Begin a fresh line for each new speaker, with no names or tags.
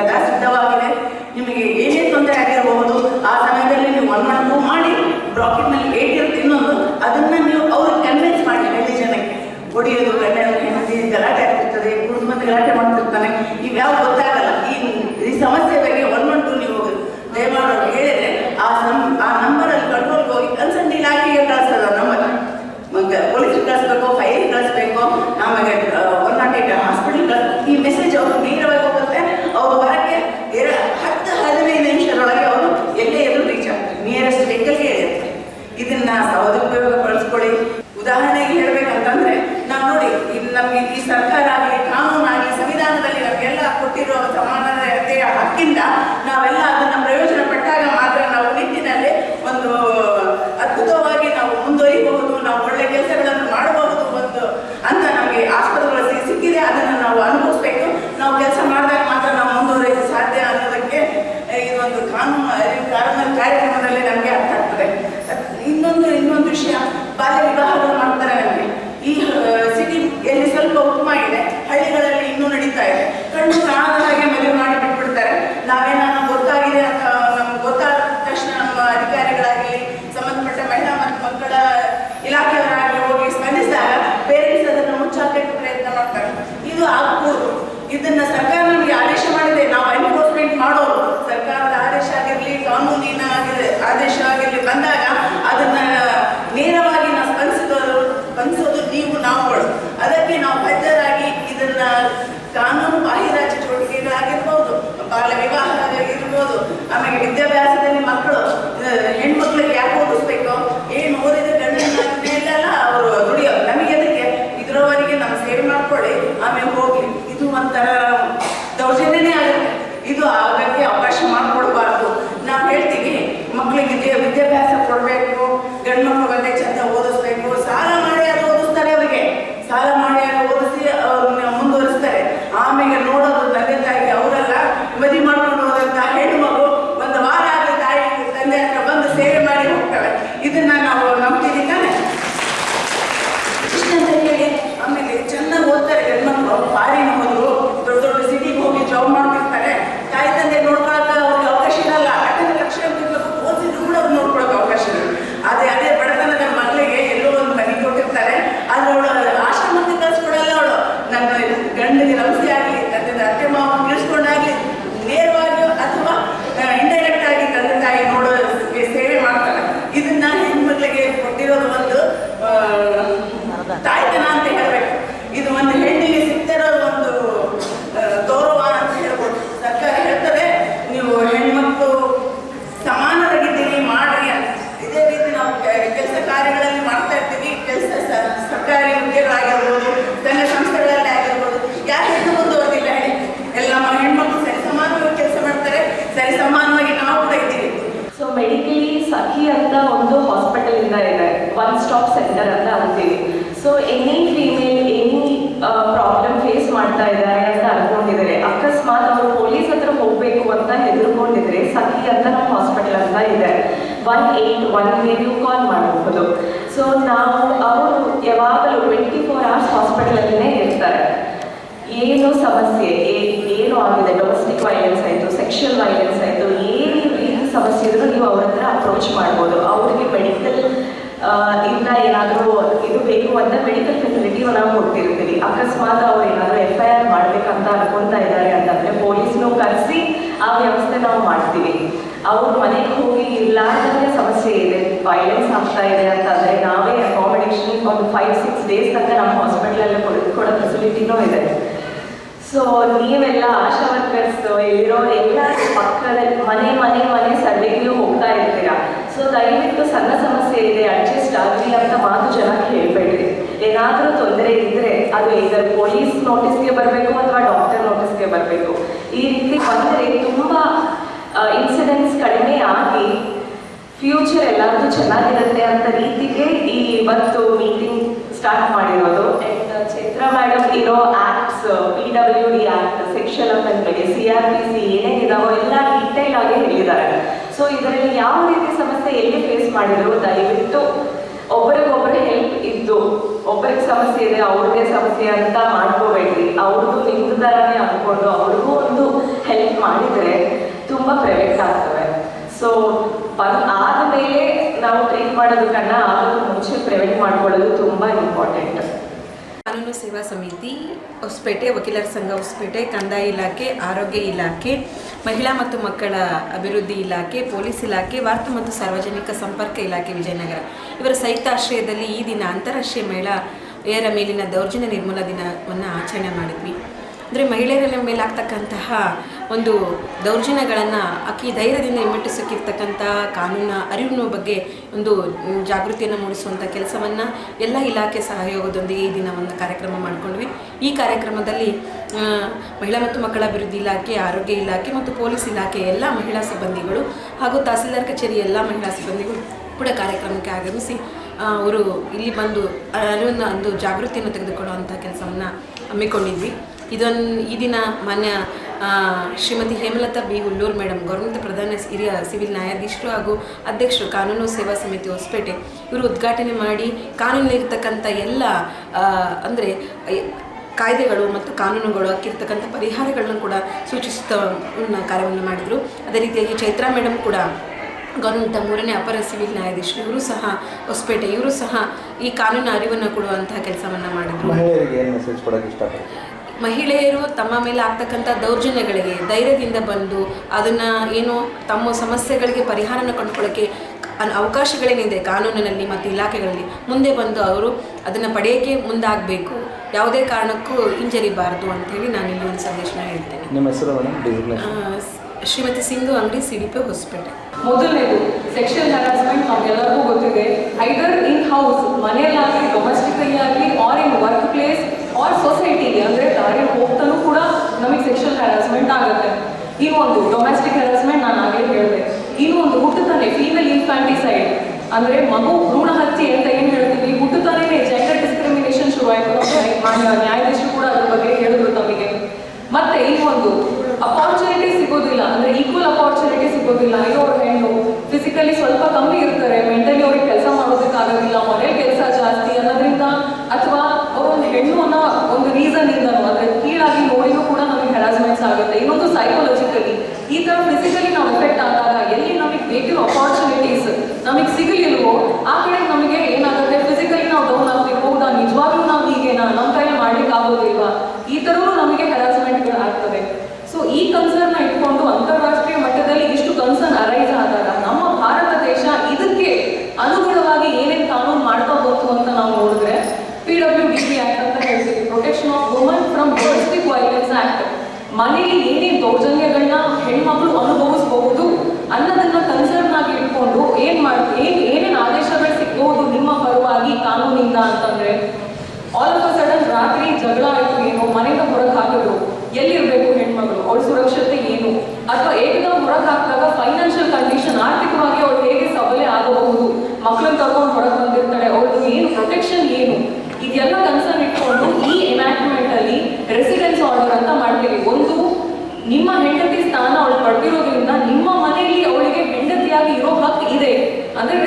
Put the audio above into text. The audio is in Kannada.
ಸದಾ ಸಿದ್ಧವಾಗಿದೆ. ನಿಮಗೆ ಏನೇ ತೊಂದರೆ ಆಗಿರಬಹುದು, ಆ ಸಮಯದಲ್ಲಿ ನೀವು ಒನ್ ನಾಲ್ಕು ಮಾಡಿ ಬ್ರಾಕೆಟ್ನಲ್ಲಿ ಏಟ್ ಇರುತ್ತೆ ಇನ್ನೊಂದು, ಅದನ್ನ ನೀವು ಅವರು ಕನ್ವಿನ್ಸ್ ಮಾಡಿ ಹೇಳಿ ಜನಕ್ಕೆ. ಹೊಡೆಯೋದು ಗಂಡ ಗಲಾಟೆ ಆಗಿರ್ತದೆ ಕುಟುಂಬದ ಗಲಾಟೆ ಮಾಡ್ತಿರ್ತಾನೆ. ಇವ್ಯಾವ ಗೊತ್ತಾಗಲ್ಲ. ಈ ಈ ಸಮಸ್ಯೆ ಇದನ್ನ ಸದುಪಯೋಗ ಪಡಿಸ್ಕೊಳ್ಳಿ. ಉದಾಹರಣೆಗೆ ಹೇಳ್ಬೇಕಂತಂದ್ರೆ, ನಾವು ನೋಡಿ, ಇದು ನಮ್ಗೆ ಈ ಸರ್ಕಾರ ಆಗಲಿ ಕಾನೂನಾಗಿ ಸಂವಿಧಾನದಲ್ಲಿ ನಮಗೆಲ್ಲ ಕೊಟ್ಟಿರೋ ಸಮಾನತೆಯ ಹಕ್ಕಿಂದ ನಾವೆಲ್ಲ ಅದನ್ನ
ಸ್ಟಾಪ್ ಸೆಂಟರ್ ಅಂತ ಅಂತೀವಿ so any female any problem face ಮಾಡ್ತಾ ಇದ್ದಾರೆ ಅಂತ ಅನ್ಕೊಂಡಿದ್ದಾರೆ. ಅಕಸ್ಮಾತ್ ಅವರು ಪೊಲೀಸ್ ಹತ್ರ ಹೋಗ್ಬೇಕು ಅಂತ ಹೆದರ್ಕೊಂಡಿದ್ರೆ ಸಖಿ ಅಂತ ನಮ್ಮ ಹಾಸ್ಪಿಟಲ್ ಅಂತ ಇದೆ. ಒನ್ ಏಯ್ಟ್ ಒನ್ ನೀವು ಕಾಲ್ ಮಾಡಬಹುದು ಸೊ ನಾವು ಅವರು ಯಾವಾಗಲೂ ಟ್ವೆಂಟಿ ಫೋರ್ ಅವರ್ಸ್ ಹಾಸ್ಪಿಟಲಲ್ಲೇ ಇರ್ತಾರೆ. ಏನು ಸಮಸ್ಯೆ ಏನು ಆಗಿದೆ? ಡೊಮೆಸ್ಟಿಕ್ ವೈಲೆನ್ಸ್ ಆಯಿತು ಸೆಕ್ಷುವಲ್ ವೈಲೆನ್ಸ್ ಆಯಿತು ಏನು ಸಮಸ್ಯೆ ಇದ್ರೂ ನೀವು ಅವ್ರ ಹತ್ರ ಅಪ್ರೋಚ್ ಮಾಡ್ಬೋದು. ಅವ್ರಿಗೆ ಮೆಡಿಕಲ್ ಇಂದ ಏನಾದರೂ ಇದು ಬೇಕು ಅಂತ ಮೆಡಿಕಲ್ ಫೆಸಿಲಿಟಿ ನಾವು ಕೊಡ್ತಿರ್ತೀವಿ. ಅಕಸ್ಮಾತ್ ಅವ್ರು ಏನಾದರೂ ಎಫ್ ಐ ಆರ್ ಮಾಡ್ಬೇಕಂತ ಅನ್ಕೊಂತಾ ಇದ್ದಾರೆ ಅಂತಂದ್ರೆ ಪೊಲೀಸ್ನು ಕರೆಸಿ ಆ ವ್ಯವಸ್ಥೆ ನಾವು ಮಾಡ್ತೀವಿ. ಅವ್ರ ಮನೆಗೆ ಹೋಗಿ ಇರ್ಲಾರ್ದಂಗೆ ಸಮಸ್ಯೆ ಇದೆ ವೈಲೆನ್ಸ್ ಆಗ್ತಾ ಇದೆ ಅಂತಂದ್ರೆ ನಾವೇ ಅಕಾಮಿಡೇಷನ್ ಒಂದು ಫೈವ್ ಸಿಕ್ಸ್ ಡೇಸ್ ತನಕ ನಮ್ಮ ಹಾಸ್ಪಿಟಲಲ್ಲಿ ಕೊಡೋ ಫೆಸಿಲಿಟಿನೂ ಇದೆ. ಸೊ ನೀವೆಲ್ಲ ಆಶಾ ವರ್ಕರ್ಸ್ ಇಲ್ಲಿರೋ ಎಲ್ಲ ಪಕ್ಕದಲ್ಲಿ ಮನೆ ಮನೆ ಮನೆ ಸರ್ವೆಗೂ ಹೋಗ್ತಾ ಇರ್ತೀರಾ? ಸೊ ದಯವಿಟ್ಟು ಸಣ್ಣ ಸಮಸ್ಯೆ ಇದೆ ಅಡ್ಜಸ್ಟ್ ಆಗಲಿ ಅಂತ ಮಾತು ಜನಕ್ಕೆ ಹೇಳ್ಬೇಡ್ರಿ. ಏನಾದರೂ ತೊಂದರೆ ಇದ್ರೆ ಅದು ಇದರ ಪೊಲೀಸ್ ನೋಟಿಸ್ಗೆ ಬರಬೇಕು ಅಥವಾ ಡಾಕ್ಟರ್ ನೋಟಿಸ್ಗೆ ಬರಬೇಕು. ಈ ರೀತಿ ಬಂದರೆ ತುಂಬ ಇನ್ಸಿಡೆಂಟ್ಸ್ ಕಡಿಮೆ ಆಗಿ ಫ್ಯೂಚರ್ ಎಲ್ಲರಿಗೂ ಚೆನ್ನಾಗಿರುತ್ತೆ ಅಂತ ರೀತಿಗೆ ಈ ಇವತ್ತು ಮೀಟಿಂಗ್ ಸ್ಟಾರ್ಟ್ ಮಾಡಿರೋದು. ಅಂಡ್ ಚೈತ್ರ ಮೇಡಮ್ ಇರೋ acts P W D act section offence ಬಗ್ಗೆ ಸಿ ಆರ್ ಪಿ ಸಿ ಏನೇನಿದಾವೋ ಎಲ್ಲ ಡೀಟೇಲ್ ಆಗಿ ಹೇಳಿದ್ದಾರೆ. ಸೊ ಇದರಲ್ಲಿ ಯಾವ ರೀತಿ ಸಮಸ್ಯೆ ಎಲ್ಲಿ ಫೇಸ್ ಮಾಡಿದ್ರು ದಯವಿಟ್ಟು ಒಬ್ಬರಿಗೊಬ್ಬರು ಹೆಲ್ಪ್ ಇದ್ದು ಒಬ್ಬರಿಗೆ ಸಮಸ್ಯೆ ಇದೆ ಅವ್ರದೇ ಸಮಸ್ಯೆ ಅಂತ ಮಾಡ್ಕೋಬೇಡ್ರಿ ಅವ್ರದ್ದು ನಿಮ್ದು ಥರನೇ ಅಂದ್ಕೊಂಡು ಅವ್ರಿಗೂ ಒಂದು ಹೆಲ್ಪ್ ಮಾಡಿದರೆ ತುಂಬ ಪ್ರೈವೇಟ್ ಆಗ್ತವೆ. ಸೊ ಬಂದು ಆದಮೇಲೆ ನಾವು ಟ್ರೀಟ್ ಮಾಡೋದಕ್ಕನ್ನ ಆಗೋದು ಮುಂಚೆ ಪ್ರಿವೆಂಟ್ ಮಾಡ್ಕೊಳ್ಳೋದು ತುಂಬ ಇಂಪಾರ್ಟೆಂಟ್
ಕಾನೂನು ಸೇವಾ ಸಮಿತಿ ಹೊಸಪೇಟೆ, ವಕೀಲರ ಸಂಘ ಹೊಸಪೇಟೆ, ಕಂದಾಯ ಇಲಾಖೆ, ಆರೋಗ್ಯ ಇಲಾಖೆ, ಮಹಿಳಾ ಮತ್ತು ಮಕ್ಕಳ ಅಭಿವೃದ್ಧಿ ಇಲಾಖೆ, ಪೊಲೀಸ್ ಇಲಾಖೆ, ವಾರ್ತಾ ಮತ್ತು ಸಾರ್ವಜನಿಕ ಸಂಪರ್ಕ ಇಲಾಖೆ ವಿಜಯನಗರ. ಇವರ ಸಂಯುಕ್ತ ಆಶ್ರಯದಲ್ಲಿ ಈ ದಿನ ಅಂತಾರಾಷ್ಟ್ರೀಯ ಮಹಿಳೆಯರ ಮೇಲಿನ ದೌರ್ಜನ್ಯ ನಿರ್ಮೂಲ ದಿನವನ್ನು ಆಚರಣೆ ಮಾಡಿದ್ವಿ. ಅಂದರೆ ಮಹಿಳೆಯರ ಮೇಲೆ ಆಗ್ತಕ್ಕಂತಹ ಒಂದು ದೌರ್ಜನ್ಯಗಳನ್ನು ಅಕ್ಕಿ ಧೈರ್ಯದಿಂದ ಹಿಮ್ಮೆಟ್ಟಿಸಕ್ಕಿರ್ತಕ್ಕಂಥ ಕಾನೂನ ಅರಿವಿನ ಬಗ್ಗೆ ಒಂದು ಜಾಗೃತಿಯನ್ನು ಮೂಡಿಸುವಂಥ ಕೆಲಸವನ್ನು ಎಲ್ಲ ಇಲಾಖೆ ಸಹಯೋಗದೊಂದಿಗೆ ಈ ದಿನ ಒಂದು ಕಾರ್ಯಕ್ರಮ ಮಾಡಿಕೊಂಡ್ವಿ. ಈ ಕಾರ್ಯಕ್ರಮದಲ್ಲಿ ಮಹಿಳಾ ಮತ್ತು ಮಕ್ಕಳ ಅಭಿವೃದ್ಧಿ ಇಲಾಖೆ, ಆರೋಗ್ಯ ಇಲಾಖೆ ಮತ್ತು ಪೊಲೀಸ್ ಇಲಾಖೆ ಎಲ್ಲ ಮಹಿಳಾ ಸಿಬ್ಬಂದಿಗಳು ಹಾಗೂ ತಹಸೀಲ್ದಾರ್ ಕಚೇರಿ ಎಲ್ಲ ಮಹಿಳಾ ಸಿಬ್ಬಂದಿಗಳು ಕೂಡ ಕಾರ್ಯಕ್ರಮಕ್ಕೆ ಆಗಮಿಸಿ ಅವರು ಇಲ್ಲಿ ಬಂದು ಅರಿವನ್ನು ಒಂದು ಜಾಗೃತಿಯನ್ನು ತೆಗೆದುಕೊಳ್ಳುವಂಥ ಕೆಲಸವನ್ನು ಹಮ್ಮಿಕೊಂಡಿದ್ವಿ. ಇದೊಂದು, ಈ ದಿನ ಮಾನ್ಯ Shrimati Hemalatha B. Hulluru madam government ಪ್ರಧಾನ ಹಿರಿಯ ಸಿವಿಲ್ ನ್ಯಾಯಾಧೀಶರು ಹಾಗೂ ಅಧ್ಯಕ್ಷರು ಕಾನೂನು ಸೇವಾ ಸಮಿತಿ ಹೊಸಪೇಟೆ. ಇವರು ಉದ್ಘಾಟನೆ ಮಾಡಿ ಕಾನೂನಲ್ಲಿರ್ತಕ್ಕಂಥ ಎಲ್ಲ ಅಂದರೆ ಕಾಯ್ದೆಗಳು ಮತ್ತು ಕಾನೂನುಗಳು, ಅಕ್ಕಿರ್ತಕ್ಕಂಥ ಪರಿಹಾರಗಳನ್ನು ಕೂಡ ಸೂಚಿಸುತ್ತಾ ಕಾರ್ಯವನ್ನು ಮಾಡಿದರು. ಅದೇ ರೀತಿಯಾಗಿ ಚೈತ್ರಾ ಮೇಡಮ್ ಕೂಡ ಗೌರ್ಮೆಂಟ್ ಮೂರನೇ ಅಪರ ಸಿವಿಲ್ ನ್ಯಾಯಾಧೀಶರು. ಇವರು ಸಹ ಹೊಸಪೇಟೆ. ಇವರು ಸಹ ಈ ಕಾನೂನು ಅರಿವನ್ನು ಕೊಡುವಂತಹ ಕೆಲಸವನ್ನು ಮಾಡಿದರು. ಮಹಿಳೆಯರು ತಮ್ಮ ಮೇಲೆ ಆಗ್ತಕ್ಕಂಥ ದೌರ್ಜನ್ಯಗಳಿಗೆ ಧೈರ್ಯದಿಂದ ಬಂದು ಅದನ್ನು ಏನು ತಮ್ಮ ಸಮಸ್ಯೆಗಳಿಗೆ ಪರಿಹಾರನ ಕಂಡುಕೊಳ್ಳೋಕ್ಕೆ ಅನ್- ಅವಕಾಶಗಳೇನಿದೆ ಕಾನೂನಿನಲ್ಲಿ ಮತ್ತು ಇಲಾಖೆಗಳಲ್ಲಿ. ಮುಂದೆ ಬಂದು ಅವರು ಅದನ್ನು ಪಡೆಯೋಕ್ಕೆ ಮುಂದಾಗಬೇಕು. ಯಾವುದೇ ಕಾರಣಕ್ಕೂ ಹಿಂಜರಿಬಾರದು ಅಂಥೇಳಿ ನಾನು ಇಲ್ಲಿ ಒಂದು ಸಂದೇಶನ ಹೇಳ್ತೇನೆ.
ನಿಮ್ಮ ಹೆಸರು
ಶ್ರೀಮತಿ ಸಿಂಧು ಅಂಗಡಿ ಸಿ ಡಿ ಪಿ ಹೊಸಪೇಟೆ.
ಮೊದಲನೇದು ಸೆಕ್ಷುವಲ್ ಹರಾಸ್ಮೆಂಟ್ ನಮಗೆಲ್ಲರಿಗೂ ಗೊತ್ತಿದೆ. ಐದರ್ ಇನ್ ಹೌಸ್ ಮನೆಯಲ್ಲಾಗಲಿ ಡೊಮೆಸ್ಟಿಕಲಿ ಆಗಲಿ or in work place or ಸೊಸೈಟಿಗೆ ಅಂದರೆ ದಾರಿ ಹೋಗ್ತಾನೂ ಕೂಡ ನಮಗೆ ಸೆಕ್ಷುವಲ್ ಹ್ಯಾರಾಸ್ಮೆಂಟ್ ಆಗುತ್ತೆ. ಇನ್ನೊಂದು ಡೊಮೆಸ್ಟಿಕ್ ಹ್ಯಾರಾಸ್ಮೆಂಟ್ ನಾನು ಆಗಲೇ ಹೇಳಿದೆ. ಇನ್ನೊಂದು ಹುಟ್ಟುತ್ತಾನೆ ಫೀಮೇಲ್ ಇನ್ಫ್ಯಾಂಟಿಸೈಡ್ ಅಂದರೆ ಮಗು ಭ್ರೂಣ ಹತ್ಯೆ ಅಂತ ಏನು ಹೇಳ್ತೀವಿ ಹುಟ್ಟುತ್ತಾನೆ ಜೆಂಡರ್ ಡಿಸ್ಕ್ರಿಮಿನೇಷನ್ ಶುರುವಾಯಿತು ಮಾನ್ಯ ನ್ಯಾಯಾಧೀಶರು ಕೂಡ ಅದ್ರ ಬಗ್ಗೆ ಹೇಳಿದ್ರು ತಮಗೆ ಮತ್ತೆ ಇನ್ನೊಂದು ಅಪಾರ್ಚುನಿಟಿ ಸಿಗೋದಿಲ್ಲ ಅಂದ್ರೆ ಈಕ್ವಲ್ ಅಪಾರ್ಚುನಿಟಿ ಸಿಗೋದಿಲ್ಲ ಅಯ್ಯೋ ಅವ್ರ ಹೆಣ್ಣು ಫಿಸಿಕಲಿ ಸ್ವಲ್ಪ ಕಮ್ಮಿ ಇರ್ತಾರೆ ಮೆಂಟಲಿ ಅವ್ರಿಗೆ ಕೆಲಸ ಮಾಡೋದಕ್ಕಾಗೋದಿಲ್ಲ ಮನೇಲಿ ಕೆಲಸ ಜಾಸ್ತಿ ಅನ್ನೋದ್ರಿಂದ ಅಥವಾ ಅವ್ರೊಂದು ಹೆಣ್ಣು ಅನ್ನೋ ಒಂದು ರೀಸನ್ ಇಂದನೂ ಅಂದ್ರೆ ಕೀಳಾಗಿ ನೋಡಿನೂ ಕೂಡ ನಮಗೆ ಹರಾಸ್ಮೆಂಟ್ಸ್ ಆಗುತ್ತೆ ಇನ್ನೊಂದು ಸೈಕಾಲಜಿಕಲಿ ಈ ತರ ಫಿಸಿಕಲಿ ನಾವು ಎಫೆಕ್ಟ್ ಆದಾಗ ಎಲ್ಲಿ ನಮಗೆ ಬೇಕಿರೋ ಅಪಾರ್ಚುನಿಟೀಸ್ ನಮಗೆ ಸಿಗಲಿಲ್ವೋ ಆ ಕಡೆ ನಮಗೆ ಏನಾಗುತ್ತೆ ಫಿಸಿಕಲಿ ನಾವು ಡೌನ್ ಆಗ್ತೀವಿ ಹೌದಾ ನಿಜವಾಗ್ಲೂ ನಾವು ಹೀಗೇನಾ ನಮ್ಮ ಕೈಲಿ ಮಾಡ್ಲಿಕ್ಕೆ ಆಗೋದಿಲ್ವಾ ಈ ಥರವೂ ನಮಗೆ ಹರಾಸ್ಮೆಂಟ್ಗಳು ಆಗ್ತದೆ ಸೊ ಈ ಕನ್ಸರ್ನ್ ಇಟ್ಕೊಂಡು ಅಂತಾರಾಷ್ಟ್ರೀಯ ಮಟ್ಟದಲ್ಲಿ ಇಷ್ಟು ಕನ್ಸರ್ನ್ ಅರೈಸ್ ಆದಾಗ ನಮ್ಮ ಭಾರತ ದೇಶ ಇದಕ್ಕೆ ಅನುಗುಣವಾಗಿ ಏನೇನು ಕಾನೂನು ಮಾಡ್ತಾ ಬಂತು ಅಂತ ನಾವು ನೋಡಿದ್ರೆ P W D P act ಅಂತ ಹೇಳ್ತೀವಿ protection of woman from domestic violence act ಮನೆಯಲ್ಲಿ ಏನೇನು ದೌರ್ಜನ್ಯಗಳನ್ನ ಹೆಣ್ಮಕ್ಳು ಅನುಭವಿಸಬಹುದು ಅನ್ನೋದನ್ನ ಕನ್ಸರ್ನ್ ಆಗಿ ಇಟ್ಕೊಂಡು ಏನ್ ಮಾಡಿ, ಏನ್, ಏನೇನು ಆದೇಶಗಳು ಸಿಗ್ಬಹುದು ನಿಮ್ಮ ಪರವಾಗಿ ಕಾನೂನಿಂದ ಅಂತಂದ್ರೆ ಆಲ್ ಆಫ್ ಅ ಸಡನ್ ರಾತ್ರಿ ಜಗಳ ಆಯ್ತು ಏನು, ಮನೆಯಿಂದ ಹೊರಗೆ ಹಾಕಿದ್ರು, ಎಲ್ಲಿರ್ಬೇಕು ಹೆಣ್ಮಗಳು ಅವಳ ಸುರಕ್ಷತೆ ಏನು? ಅಥವಾ ಏಕದ ಹೊರಗೆ ಹಾಕಿದಾಗ ಫೈನಾನ್ಷಿಯಲ್ ಕಂಡೀಷನ್ ಆರ್ಥಿಕವಾಗಿ ಅವಳು ಹೇಗೆ ಸಬಲೆ ಆಗಬಹುದು? ಮಕ್ಕಳನ್ನ ಕರ್ಕೊಂಡು ಹೊರಗೆ ಬಂದಿರ್ತಾಳೆ ಅವಳದು ಏನು ಪ್ರೊಟೆಕ್ಷನ್ ಏನು? ಇದೆಲ್ಲ ಕನ್ಸರ್ನ್ ಇಟ್ಕೊಂಡು ಈ ಎನಾಕ್ಟ್ಮೆಂಟ್ ಅಲ್ಲಿ ರೆಸಿಡೆನ್ಸ್ ಆರ್ಡರ್ ಅಂತ ಮಾಡ್ತೀವಿ. ಒಂದು ನಿಮ್ಮ ಹೆಂಡತಿ ಸ್ಥಾನ ಅವಳು ಪಡೆದಿರೋದ್ರಿಂದ ನಿಮ್ಮ ಮನೆಯಲ್ಲಿ ಅವಳಿಗೆ ಹೆಂಡತಿಯಾಗಿ ಇರೋ ಹಕ್ಕು ಇದೆ. ಅಂದ್ರೆ